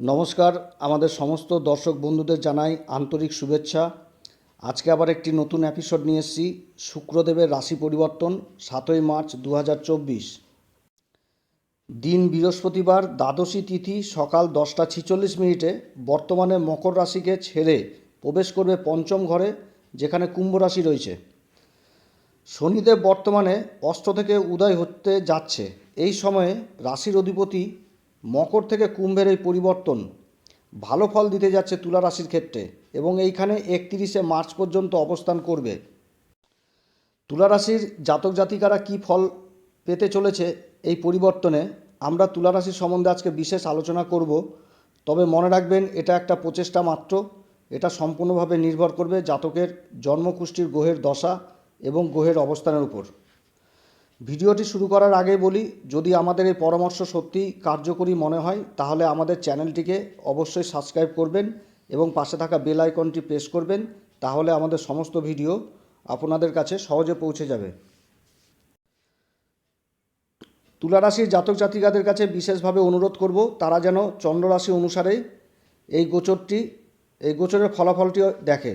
নমস্কার, আমাদের সমস্ত দর্শক বন্ধুদের জানাই আন্তরিক শুভেচ্ছা। আজকে আবার একটি নতুন এপিসোড নিয়ে এসেছি, শুক্রদেবের রাশি পরিবর্তন, সাতই মার্চ দু হাজার চব্বিশ। দিন বৃহস্পতিবার, দ্বাদশী তিথি, সকাল দশটা ছিচল্লিশ মিনিটে বর্তমানে মকর রাশিকে ছেড়ে প্রবেশ করবে পঞ্চম ঘরে, যেখানে কুম্ভ রাশি রয়েছে। শনিদেব বর্তমানে অস্ত থেকে উদয় হতে যাচ্ছে। এই সময়ে রাশির অধিপতি মকর থেকে কুম্ভের এই পরিবর্তন ভালো ফল দিতে যাচ্ছে তুলা রাশির ক্ষেত্রে এবং এইখানে একত্রিশে মার্চ পর্যন্ত অবস্থান করবে। তুলা রাশির জাতক জাতিকারা কী ফল পেতে চলেছে এই পরিবর্তনে আমরা তুলা রাশির সম্বন্ধে আজকে বিশেষ আলোচনা করব। তবে মনে রাখবেন এটা একটা প্রচেষ্টা মাত্র। এটা সম্পূর্ণভাবে নির্ভর করবে জাতকের জন্মকুষ্ঠির গ্রহের দশা এবং গ্রহের অবস্থানের উপর। ভিডিওটি শুরু করার আগে বলি, যদি আমাদের এই পরামর্শ সত্যি কার্যকরী মনে হয়, তাহলে আমাদের চ্যানেলটিকে অবশ্যই সাবস্ক্রাইব করবেন এবং পাশে থাকা বেল আইকনটি প্রেস করবেন, তাহলে আমাদের সমস্ত ভিডিও আপনাদের কাছে সহজে পৌঁছে যাবে। তুলা রাশির জাতক জাতিকাদের কাছে বিশেষভাবে অনুরোধ করব, তারা যেন চন্দ্ররাশি অনুসারেই এই গোচরটি, এই গোচরের ফলাফলটি দেখে।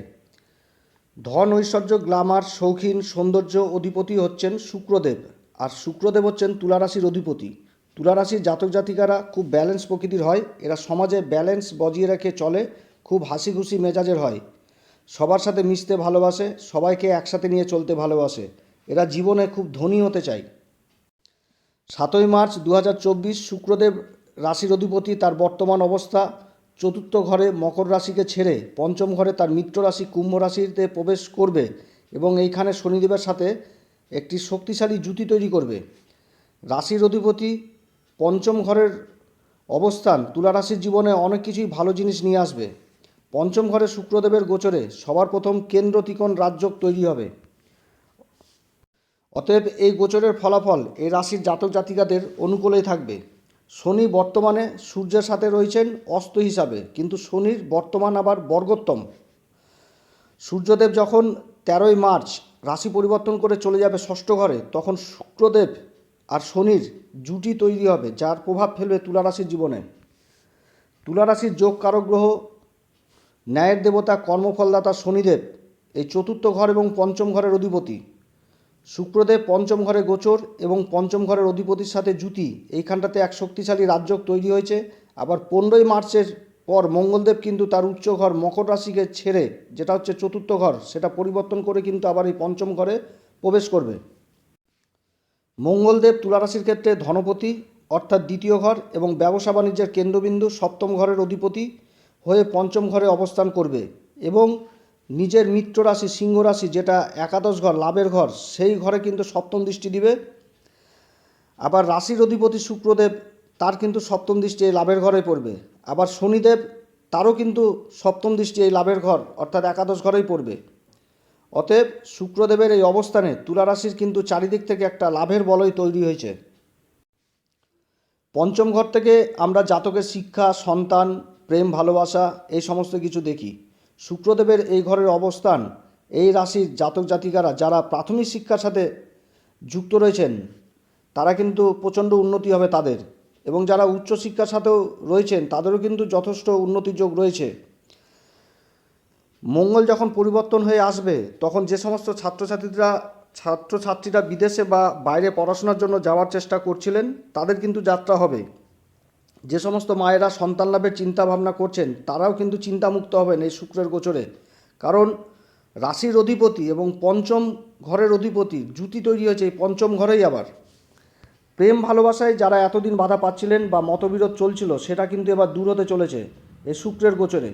ধন ঐশ্বর্য, গ্লামার, শৌখিন, সৌন্দর্য অধিপতি হচ্ছেন শুক্রদেব। আর শুক্রদেব হচ্ছেন তুলারাশির অধিপতি। তুলারাশির জাতক জাতিকারা খুব ব্যালেন্স প্রকৃতির হয়। এরা সমাজে ব্যালেন্স বজিয়ে রেখে চলে, খুব হাসি খুশি মেজাজের হয়। সবার সাথে মিশতে ভালোবাসে, সবাইকে একসাথে নিয়ে চলতে ভালোবাসে। এরা জীবনে খুব ধনী হতে চায়। সাতই মার্চ দু হাজার চব্বিশ শুক্রদেব রাশির অধিপতি, তার বর্তমান অবস্থা চতুর্থ ঘরে মকর রাশিকে ছেড়ে পঞ্চম ঘরে তার মিত্র রাশি কুম্ভ রাশিতে প্রবেশ করবে এবং এইখানে শনিদেবের সাথে একটি শক্তিশালী জুতি তৈরি করবে। রাশির অধিপতি পঞ্চম ঘরের অবস্থান তুলা রাশির জীবনে অনেক কিছুই ভালো জিনিস নিয়ে আসবে। পঞ্চম ঘরে শুক্রদেবের গোচরে সবার প্রথম কেন্দ্র ত্রিকোণ রাজযোগ তৈরি হবে। অতএব এই গোচরের ফলাফল এই রাশির জাতক জাতিকাদের অনুকূলেই থাকবে। শনি বর্তমানে সূর্যের সাথে রয়েছেন অস্ত হিসাবে, কিন্তু শনির বর্তমান আবার বর্গোত্তম। সূর্যদেব যখন তেরোই মার্চ রাশি পরিবর্তন করে চলে যাবে ষষ্ঠ ঘরে, তখন শুক্রদেব আর শনির জুটি তৈরি হবে, যার প্রভাব ফেলবে তুলারাশির জীবনে। তুলা রাশির যোগ কারক গ্রহ, ন্যায়ের দেবতা, কর্মফলদাতা শনিদেব, এই চতুর্থ ঘর এবং পঞ্চম ঘরের অধিপতি। শুক্রদেব পঞ্চম ঘরে গোচর এবং পঞ্চম ঘরের অধিপতির সাথে জুতি এইখানটাতে এক শক্তিশালী রাজ্যক তৈরি হয়েছে। আবার পনেরোই মার্চের পর মঙ্গলদেব কিন্তু তার উচ্চ ঘর মকর রাশিকে ছেড়ে, যেটা হচ্ছে চতুর্থ ঘর, সেটা পরিবর্তন করে কিন্তু আবার এই পঞ্চম ঘরে প্রবেশ করবে। মঙ্গলদেব তুলা রাশির ক্ষেত্রে ধনপতি, অর্থাৎ দ্বিতীয় ঘর এবং ব্যবসা বাণিজ্যের কেন্দ্রবিন্দু সপ্তম ঘরের অধিপতি হয়ে পঞ্চম ঘরে অবস্থান করবে এবং নিজের মিত্র রাশি, সিংহ রাশি যেটা একাদশ ঘর, লাভের ঘর, সেই ঘরে কিন্তু সপ্তম দৃষ্টি দিবে। আবার রাশির অধিপতি শুক্রদেব, তার কিন্তু সপ্তম দৃষ্টি এই লাভের ঘরে পড়বে। আবার শনিদেব, তারও কিন্তু সপ্তম দৃষ্টি এই লাভের ঘর, অর্থাৎ একাদশ ঘরেই পড়বে। অতএব শুক্রদেবের এই অবস্থানে তুলা রাশির কিন্তু চারিদিক থেকে একটা লাভের বলয় তৈরি হয়েছে। পঞ্চম ঘর থেকে আমরা জাতকের শিক্ষা, সন্তান, প্রেম, ভালোবাসা, এই সমস্ত কিছু দেখি। শুক্রদেবের এই ঘরের অবস্থান, এই রাশির জাতক জাতিকারা যারা প্রাথমিক শিক্ষার সাথে যুক্ত রয়েছেন, তারা কিন্তু প্রচণ্ড উন্নতি হবে তাদের। এবং যারা উচ্চশিক্ষার সাথেও রয়েছেন, তাদেরও কিন্তু যথেষ্ট উন্নতির যোগ রয়েছে। মঙ্গল যখন পরিবর্তন হয়ে আসবে, তখন যে সমস্ত ছাত্রছাত্রীরা ছাত্রছাত্রীরা বিদেশে বা বাইরে পড়াশোনার জন্য যাওয়ার চেষ্টা করছিলেন, তাদের কিন্তু যাত্রা হবে। যে সমস্ত মায়েরা সন্তান লাভের চিন্তা ভাবনা করছেন, তারাও কিন্তু চিন্তামুক্ত হবেন এই শুক্রের গোচরে। কারণ রাশির অধিপতি এবং পঞ্চম ঘরের অধিপতি জুতি তৈরি হয়েছে এই পঞ্চম ঘরেই আবার। প্রেম ভালোবাসায় যারা এতদিন বাধা পাচ্ছিলেন বা মতবিরোধ চলছিল, সেটা কিন্তু এবার দূর হতে চলেছে এই শুক্রের গোচরে।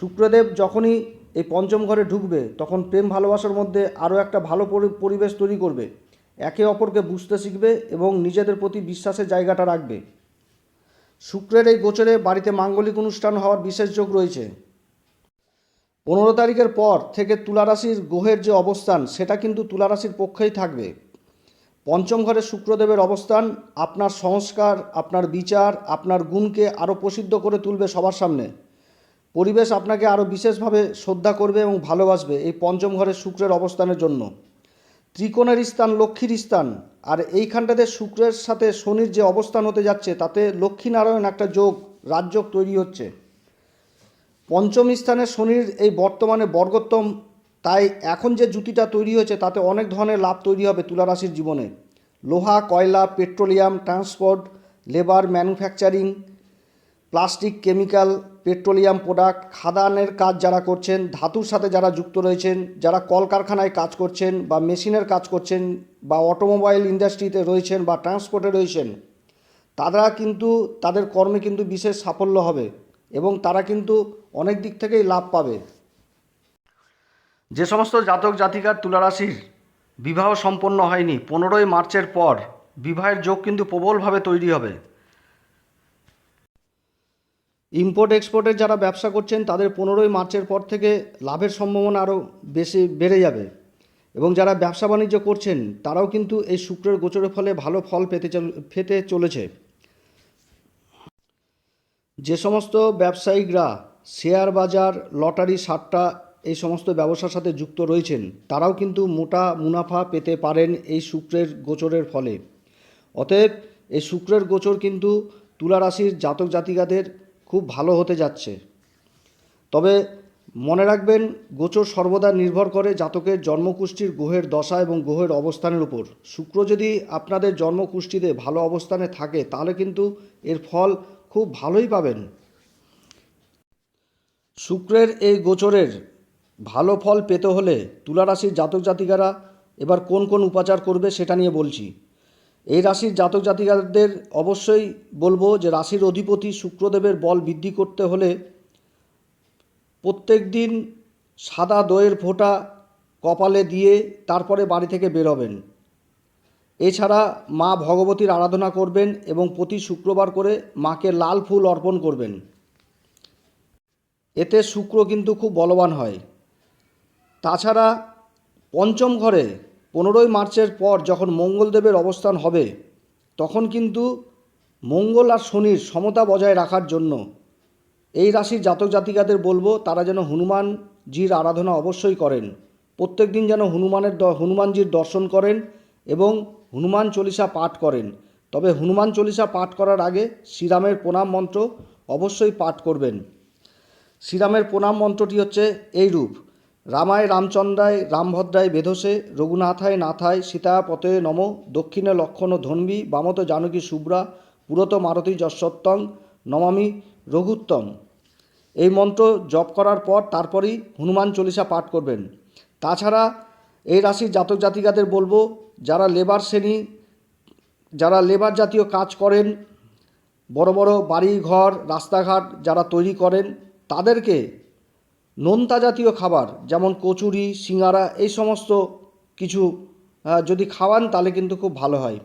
শুক্রদেব যখনই এই পঞ্চম ঘরে ঢুকবে, তখন প্রেম ভালোবাসার মধ্যে আরও একটা ভালো পরি- পরিবেশ তৈরি করবে। একে অপরকে বুঝতে শিখবে এবং নিজেদের প্রতি বিশ্বাসের জায়গাটা রাখবে। শুক্রের এই গোচরে বাড়িতে মাঙ্গলিক অনুষ্ঠান হওয়ার বিশেষ যোগ রয়েছে। পনেরো তারিখের পর থেকে তুলারাশির গ্রহের যে অবস্থান, সেটা কিন্তু তুলারাশির পক্ষেই থাকবে। পঞ্চম ঘরে শুক্রদেবের অবস্থান, আপনার সংস্কার, আপনার বিচার, আপনার গুণকে আরও প্রসিদ্ধ করে তুলবে সবার সামনে। পরিবেশ আপনাকে আরও বিশেষভাবে শ্রদ্ধা করবে এবং ভালোবাসবে এই পঞ্চম ঘরে শুক্রের অবস্থানের জন্য। ত্রিকোণের স্থান লক্ষ্মীর স্থান। আর এইখানটাতে শুক্রের সাথে শনির যে অবস্থান হতে যাচ্ছে, তাতে লক্ষ্মীনারায়ণ একটা যোগ, রাজযোগ তৈরি হচ্ছে। পঞ্চম স্থানে শনির এই বর্তমানে বর্গোত্তম, তাই এখন যে জুতিটা তৈরি হয়েছে, তাতে অনেক ধরনের লাভ তৈরি হবে তুলা রাশির জীবনে। লোহা, কয়লা, petroleum, transport, labour, manufacturing plastic, chemical, petroleum product, খাদানের কাজ যারা করছেন, ধাতুর সাথে যারা যুক্ত রয়েছেন, যারা কলকারখানায় কাজ করছেন বা মেশিনের কাজ করছেন বা অটোমোবাইল ইন্ডাস্ট্রিতে রয়েছেন বা ট্রান্সপোর্টে রয়েছেন, তারা কিন্তু, তাদের কর্মে কিন্তু বিশেষ সাফল্য হবে এবং তারা কিন্তু অনেক দিক থেকেই লাভ পাবে। যে সমস্ত জাতক জাতিকার তুলারাশির বিবাহ সম্পন্ন হয়নি, পনেরোই মার্চের পর বিবাহের যোগ কিন্তু প্রবলভাবে তৈরি হবে। ইম্পোর্ট এক্সপোর্টের যারা ব্যবসা করছেন, তাদের পনেরোই মার্চের পর থেকে লাভের সম্ভাবনা আরও বেশি বেড়ে যাবে। এবং যারা ব্যবসা বাণিজ্য করছেন, তারাও কিন্তু এই শুক্রের গোচরের ফলে ভালো ফল পেতে পেতে চলেছে। যে সমস্ত ব্যবসায়িকরা শেয়ার বাজার, লটারি, সাট্টা এই সমস্ত ব্যবসার সাথে যুক্ত রয়েছেন, তারাও কিন্তু মোটা মুনাফা পেতে পারেন এই শুক্রের গোচরের ফলে। অতএব এই শুক্রের গোচর কিন্তু তুলা রাশির জাতক জাতিকাদের খুব ভালো হতে যাচ্ছে। তবে মনে রাখবেন, গোচর সর্বদা নির্ভর করে জাতকের জন্মকুষ্ঠির গ্রহের দশা এবং গ্রহের অবস্থানের উপর। শুক্র যদি আপনাদের জন্মকুষ্ঠিতে ভালো অবস্থানে থাকে, তাহলে কিন্তু এর ফল খুব ভালোই পাবেন। শুক্রের এই গোচরের ভালো ফল পেতে হলে তুলা রাশির জাতক জাতিকারা এবার কোন কোন উপাচার করবে সেটা নিয়ে বলছি। এই রাশির জাতক জাতিকাদের অবশ্যই বলব যে রাশির অধিপতি শুক্রদেবের বল বৃদ্ধি করতে হলে প্রত্যেক দিন সাদা দইয়ের ফোঁটা কপালে দিয়ে তারপরে বাড়ি থেকে বেরোবেন। এছাড়া মা ভগবতীর আরাধনা করবেন এবং প্রতি শুক্রবার করে মাকে লাল ফুল অর্পণ করবেন। এতে শুক্র কিন্তু খুব বলবান হয়। তাছাড়া পঞ্চম ঘরে পনেরোই মার্চের পর যখন মঙ্গলদেবের অবস্থান হবে, তখন কিন্তু মঙ্গল আর শনির সমতা বজায় রাখার জন্য এই রাশির জাতক জাতিকাদের বলব, তারা যেন হনুমানজির আরাধনা অবশ্যই করেন। প্রত্যেক দিন যেন হনুমানের হনুমানজির দর্শন করেন এবং হনুমান চল্লিশা পাঠ করেন। তবে হনুমান চল্লিশা পাঠ করার আগে শ্রীরামের প্রণাম মন্ত্র অবশ্যই পাঠ করবেন। শ্রীরামের প্রণাম মন্ত্রটি হচ্ছে এই রূপ রামায় রামচন্দ্রায়, রামভদ্রায় বেধসে রঘুনাথায় নাথায় সীতা পতে নম, দক্ষিণে লক্ষণ ধন্বী, বামত জানকী শুভ্রা পুরত মারতী যশোত্তং, নমামি রঘুত্তম। এই মন্ত্র জপ করার পর তারপরই হনুমান চল্লিশা পাঠ করবেন। তাছাড়া এই রাশির জাতক জাতিকাদের বলব, যারা লেবার শ্রেণি, যারা লেবার জাতীয় কাজ করেন, বড় বড় বাড়ি ঘর রাস্তাঘাট যারা তৈরি করেন, তাদেরকে নোনতা জাতীয় খাবার, যেমন কচুরি সিঙ্গারা এই সমস্ত কিছু যদি খাওয়ান তাহলে কিন্তু খুব ভালো হয়।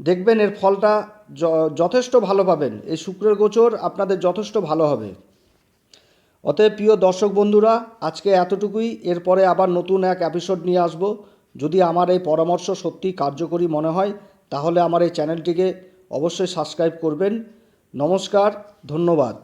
দেখবেন এর ফলটা যথেষ্ট ভালো পাবেন। এই শুক্রের গোচর আপনাদের যথেষ্ট ভালো হবে। অতএব প্রিয় দর্শক বন্ধুরা, আজকে এতটুকুই। এরপরে আবার নতুন এক এপিসোড নিয়ে আসব। যদি আমার এই পরামর্শ সত্যি কার্যকরী মনে হয়, তাহলে আমার এই চ্যানেলটিকে অবশ্যই সাবস্ক্রাইব করবেন। নমস্কার, ধন্যবাদ।